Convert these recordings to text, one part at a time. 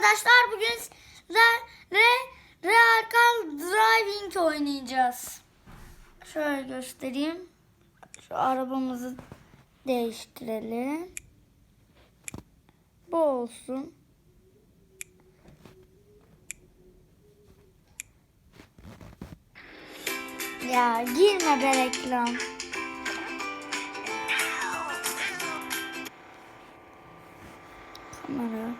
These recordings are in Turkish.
arkadaşlar bugün sizlerle Real Car Driving oynayacağız. Şöyle göstereyim. Şu arabamızı değiştirelim. Bu olsun. Ya girme be reklam. Kamera.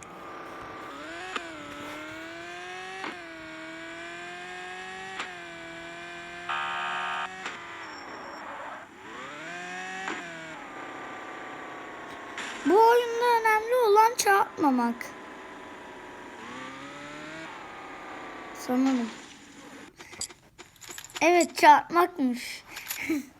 Bu oyunda önemli olan çarpmamak. Sanırım. Evet çarpmakmış.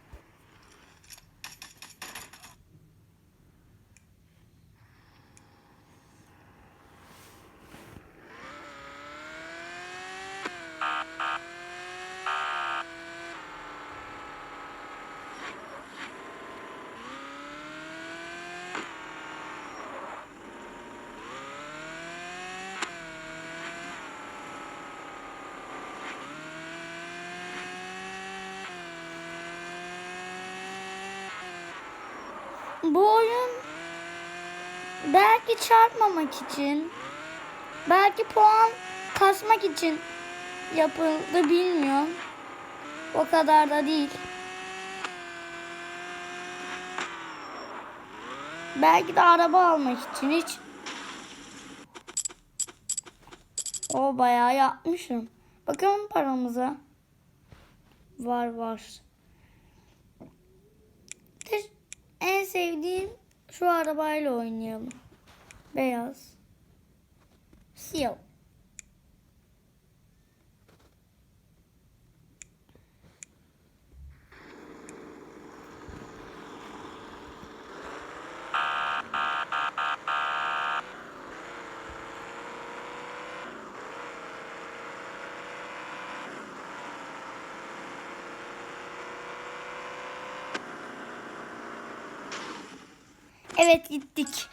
Bu oyun belki çarpmamak için, belki puan kasmak için yapıldı bilmiyorum. O kadar da değil. Belki de araba almak için hiç. O bayağı yapmışım. Bakalım paramıza. Var var. Te- En sevdiğim şu arabayla oynayalım. Beyaz. Siyah. Evet gittik.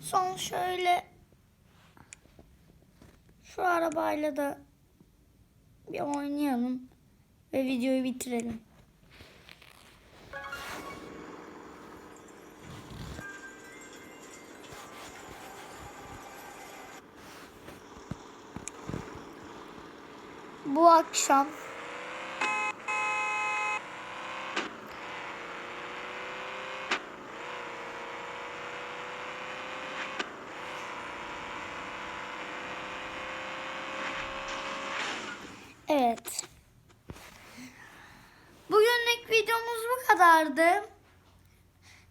Son şöyle şu arabayla da bir oynayalım ve videoyu bitirelim. Bu akşam Evet. Bugünlük videomuz bu kadardı.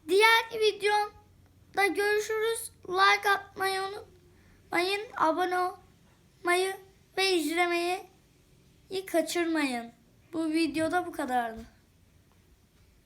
Diğer videomda görüşürüz. Like atmayı unutmayın. Abone olmayı ve izlemeyi kaçırmayın. Bu videoda bu kadardı.